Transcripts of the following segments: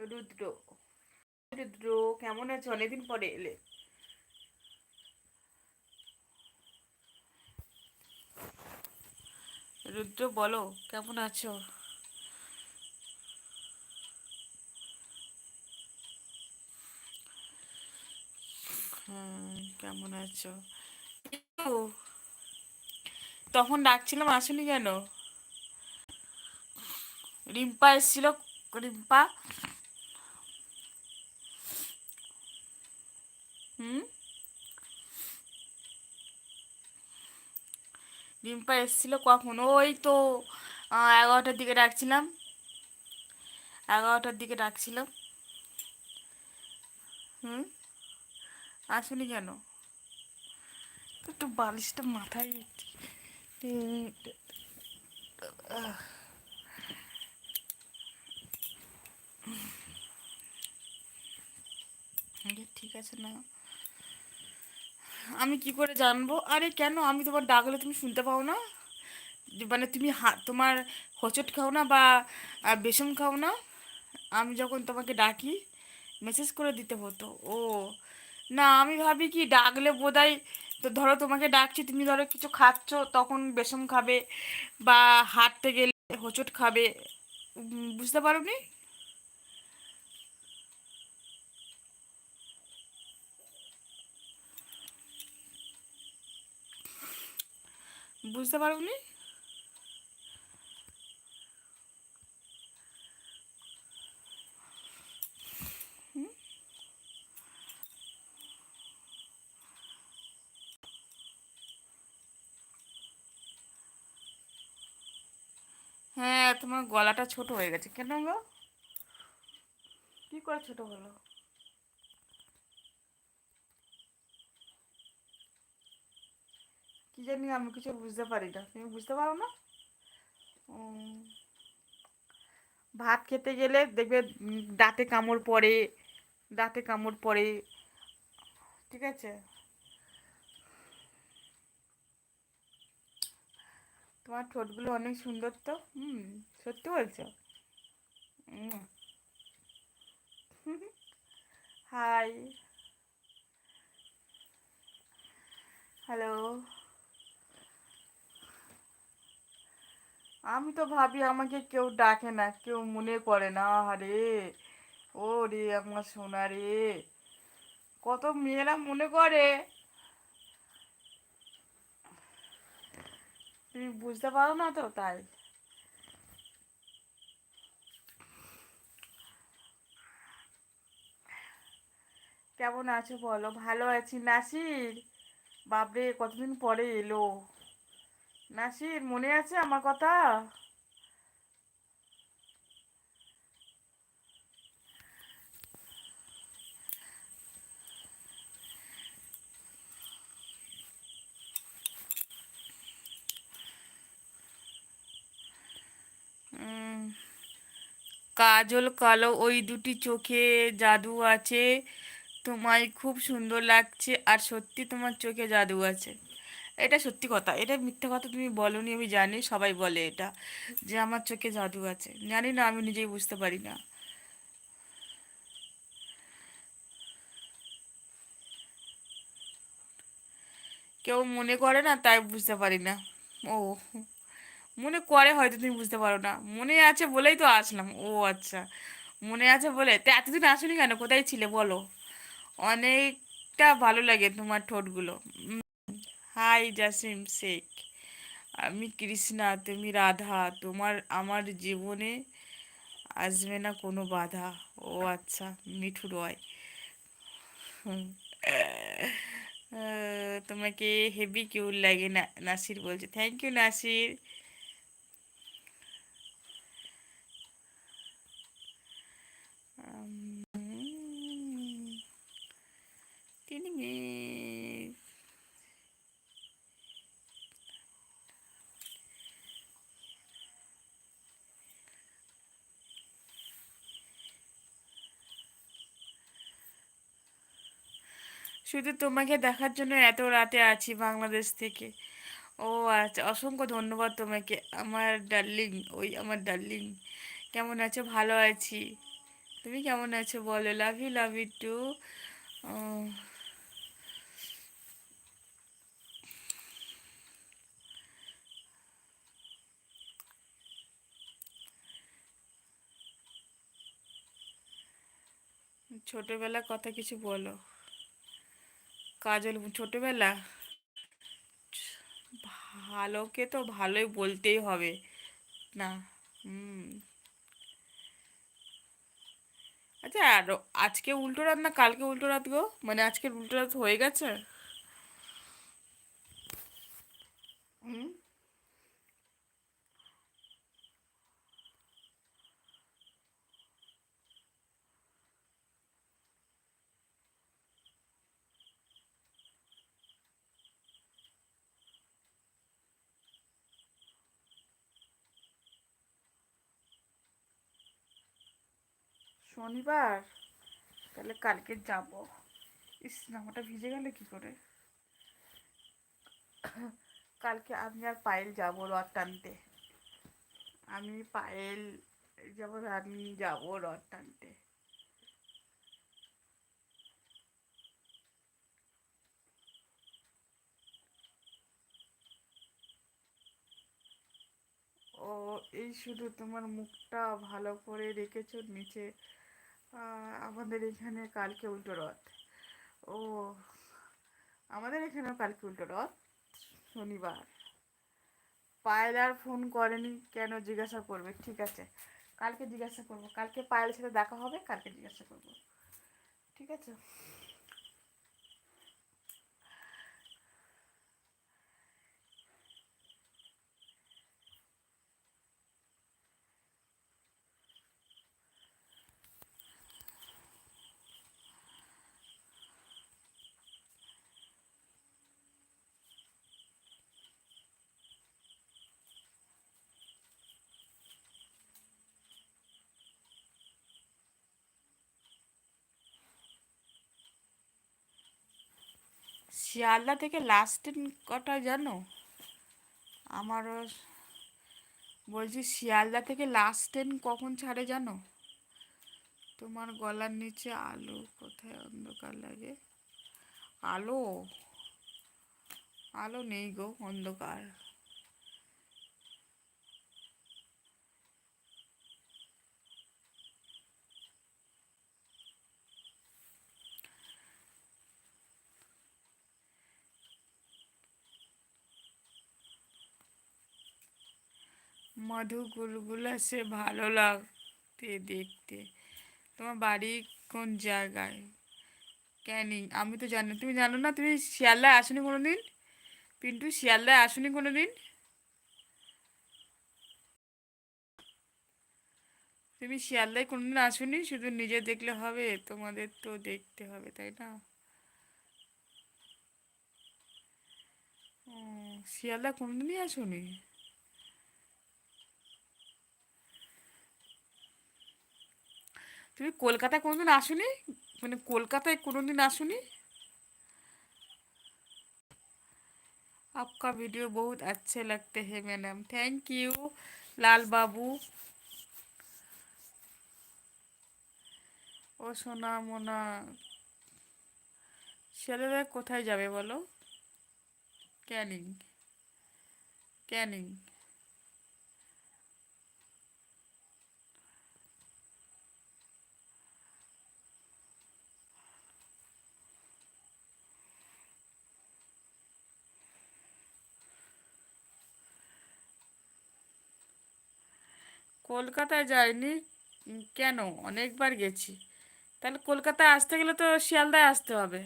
রুদ্র। রুদ্র, কেমন আছো? অনেকদিন পরে এলে। রুদ্র, বলো, কেমন আছো? কেমন আছো? তখন ডাকছিলাম, আসুনি কেন? রিম্পা এসেছিল, রিম্পা? হুম রিম্পা এসেছিল কখন? ওই তো এগারোটার দিকে ডাকছিলাম। এগারোটার দিকে ডাকছিলাম। হুম? আসুনি কেন? একটু বালিশটা মাথায় ঠিক আছে না? আমি কি করে জানব? আরে কেন? আমি তোমার ডাকলে তুমি শুনতে পাও না? মানে তুমি হা, তোমার হোঁচট খাও না বা বেসম খাও না? আমি যখন তোমাকে ডাকি মেসেজ করে দিতে হতো। ও, না, আমি ভাবি কি ডাকলে বোধহয় তো ধরো তোমাকে ডাকছি, তুমি ধরো কিছু খাচ্ছ, তখন বেসম খাবে বা হাঁটতে গেলে হোঁচট খাবে। বুঝতে পারো নি বুঝতে পারোনি? হ্যাঁ তোমার গলাটা ছোট হয়ে গেছে। কেন গো? কি করে ছোট হলো? কি জানি আমি কিছু বুঝতে পারি না তুমি বুঝতে পারো না? ভাত খেতে গেলে দেখবে দাঁতে কামড় পড়ে, দাঁতে কামড় পড়ে, ঠিক আছে? তোমার ঠোঁটগুলো অনেক সুন্দর তো? হুম, সত্যি বলছো? হাই। হ্যালো। আমি তো ভাবি আমাকে কেউ ডাকে না, কেউ মনে করে না আরে ও রে আমার সোনা রে কত মেয়েরা মনে করে। তুমি বুঝতে পারো না তো তাই। কেমন আছো বলো? ভালো আছি নাসির? বাপরে, কতদিন পরে এলো। নাসির, মনে আছে আমার কথা? কাজল কালো, ওই দুটি চোখে জাদু আছে। তোমায় খুব সুন্দর লাগছে, আর সত্যি তোমার চোখে জাদু আছে। এটা সত্যি কথা, এটা মিথ্যা কথা তুমি বলনি, আমি জানি, সবাই বলে এটা, যে আমার চোখে জাদু আছে। জানি না, আমি নিজেই বুঝতে পারি না। কেউ মনে করে না, তাই বুঝতে পারি না। ও, মনে করে হয়তো তুমি বুঝতে পারো না। মনে আছে বলেই তো আসলাম। ও আচ্ছা। মনে আছে বলে, তা এতদিন আসুনি কেন? কোথায় ছিলে বলো? অনেকটা ভালো লাগে তোমার ঠোঁটগুলো। হাই জাসিম শেখ। আমি কৃষ্ণা, তুমি রাধা। তোমার আমার জীবনে আসবে না কোনো বাধা। ও আচ্ছা মিঠু রয়। তোমাকে হেভি কিউর লাগে না, নাসির বলছে। Thank you Nasir. শুধু তোমাকে দেখার জন্য এত রাতে আছি বাংলাদেশ থেকে। ও আচ্ছা অসংখ্য ধন্যবাদ তোমাকে। আমার ডার্লিং, ওই আমার ডার্লিং, কেমন আছো? ভালো আছি। তুমি কেমন আছো বলো? Love you love you too ছোটবেলা কথা কিছু বলো। কাজল ছোটবেলা? ভালোকে তো ভালোই বলতেই হবে। না, হুম। আচ্ছা আর আজকে উল্টো রাত না কালকে উল্টো রাত গো? মানে আজকের উল্টো রাত হয়ে গেছে? হুম। শনিবার? তাহলে কালকে যাব। ইস, জামাটা ভিজে গেলে কি করে? কালকে আমি আর পায়েল যাব রথ টানতে। আমি পায়েল যাব আমি যাব রথ টানতে ও এই শুধু তোমার মুখটা ভালো করে রেখেছ নিচে। আমাদের এখানে কালকে উল্টো রথ। ও, আমাদের এখানেও কালকে উল্টো রথ, শনিবার। পায়েল আর ফোন করেনি, কেন জিজ্ঞাসা করবে? ঠিক আছে, কালকে জিজ্ঞাসা করব। কালকে পায়েলের সাথে দেখা হবে, কালকে জিজ্ঞাসা করব। ঠিক আছে? শিয়ালদা থেকে লাস্ট ট্রেন কটা জানো? আমারও বলছি শিয়ালদা থেকে লাস্ট ট্রেন কখন ছাড়ে জানো? তোমার গলার নিচে আলো, কোথায় অন্ধকার লাগে? আলো? আলো নেই গো, অন্ধকার। মধু সে ভালো লাগতে দেখতে। তোমার বাড়ি কোন জায়গায়? ক্যানিং। আমি তো জানি। তুমি জানো না? তুমি শিয়ালদায় আসনি কোনো দিন পিন্টু, শিয়ালদায় আসনি কোনো দিন তুমি শিয়ালদায় কোনোদিন আসনি? শুধু নিজে দেখলে হবে, তোমাদের তো দেখতে হবে, তাই না? শিয়ালদা কোনোদিনই আসনি? তুমি কলকাতায় কোনোদিন আসনি মানে কলকাতায় কোনোদিন আসনি आपका वीडियो बहुत अच्छे लगते हैं मैडम थैंक यू লাল বাবু ও সোনা মোনা ছেলেরা কোথায় যাবে বলো ক্যানিং ক্যানিং কলকাতায় যাইনি উম, কেন অনেকবার গেছি তাহলে কলকাতায় আসতে গেলে তো শিয়ালদায় আসতে হবে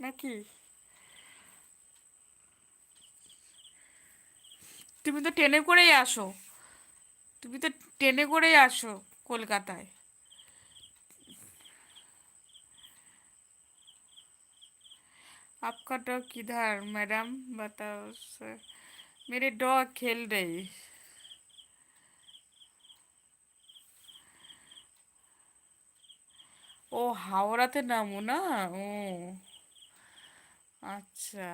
নাকি তুমি তো ট্রেনে করেই আসো তুমি তো ট্রেনে করেই আসো কলকাতায় आपका डॉग किधर मैडम बताओ सर मेरे डॉग खेल रही ও হাওড়াতে নামো না ও আচ্ছা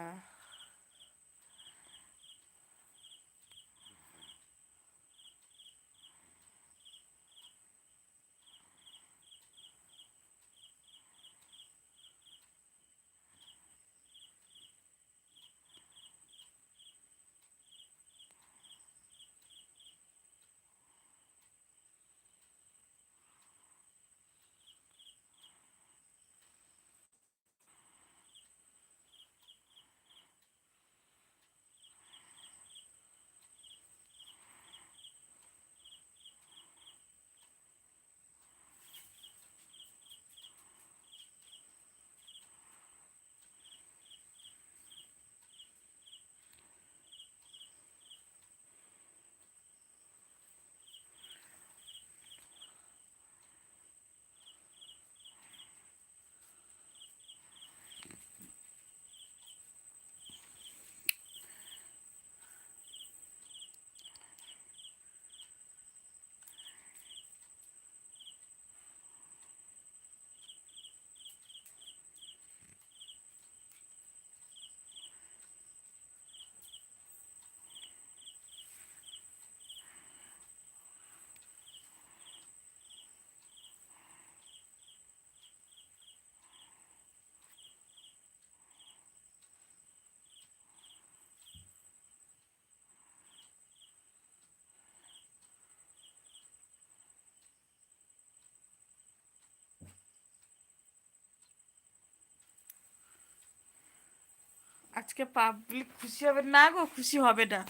আজকে পাবলিক খুশি হবে না গো খুশি হবে না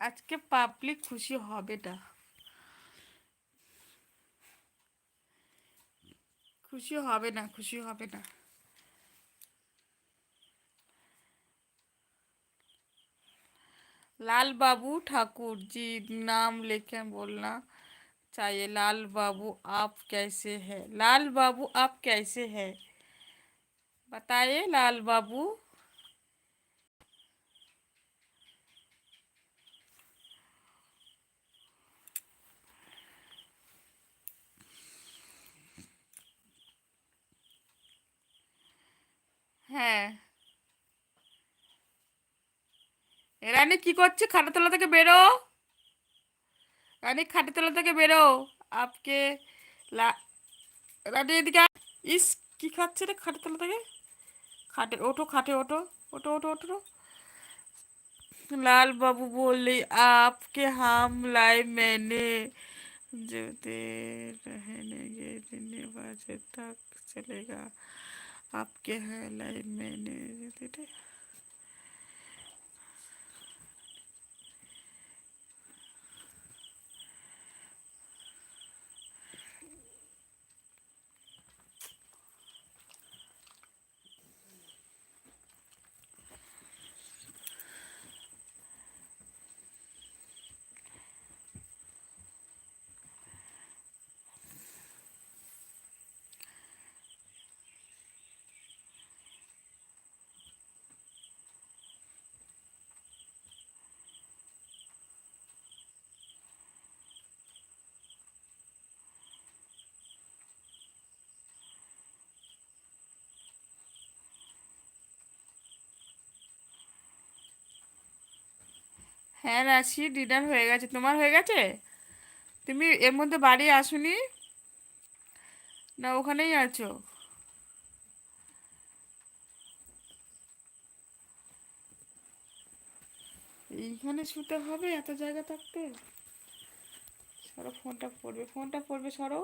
আজকে পাবলিক খুশি হবে না খুশি হবে না খুশি হবে না लाल बाबू ठाकुर जी नाम लेके बोलना चाहिए लाल बाबू आप कैसे हैं लाल बाबू आप कैसे हैं बताइए लाल बाबू হ্যাঁ এ রানী কি করছে খাটের তলা থেকে বেরো রানী খাটের তলা থেকে বেরো আপকে লা রানী এদিকে আয়। ইস কি খাচ্ছে রে খাটের তলা থেকে খাটে ওঠো খাটে ওঠো ওঠো ওঠো ওঠো लाल बाबू बोले आपके हम लाए मैंने जो दे रहने के दिन बजे तक चलेगा आपके हैं लाए मैंने হ্যাঁ রাশি ডিনার হয়ে গেছে। তোমার হয়ে গেছে? তুমি এর মধ্যে বাড়ি আসুনি? না, ওখানেই আছো? এইখানে শুতে হবে এত জায়গা থাকতে? সরো, ফোনটা পড়বে ফোনটা পড়বে, সরো।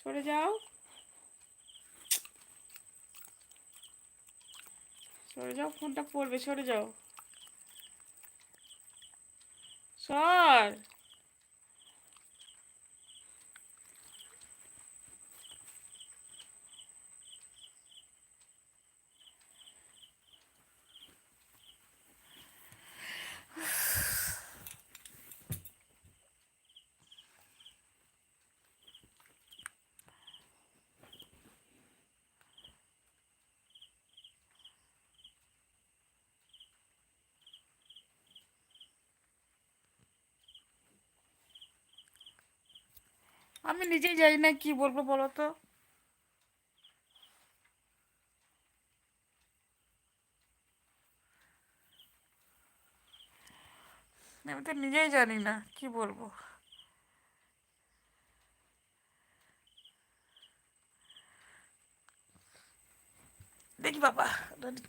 সরে যাও। সরে যাও, ফোনটা পড়বে, সরে যাও। সর আমি নিজেই জানি না কি বলব বলো তো আমি তো নিজেই জানি না কি বলব। দেখি বাবা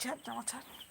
ছাড় জামা ছাড়।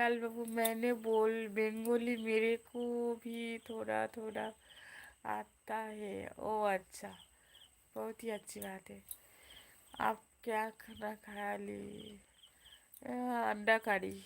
लाल बाबू, मैंने बोल, बेंगोली मेरे को भी थोड़ा थोड़ा आता है। ओ अच्छा। बहुत ही अच्छी बात है। आप क्या खाना खा ली? अंडा करी।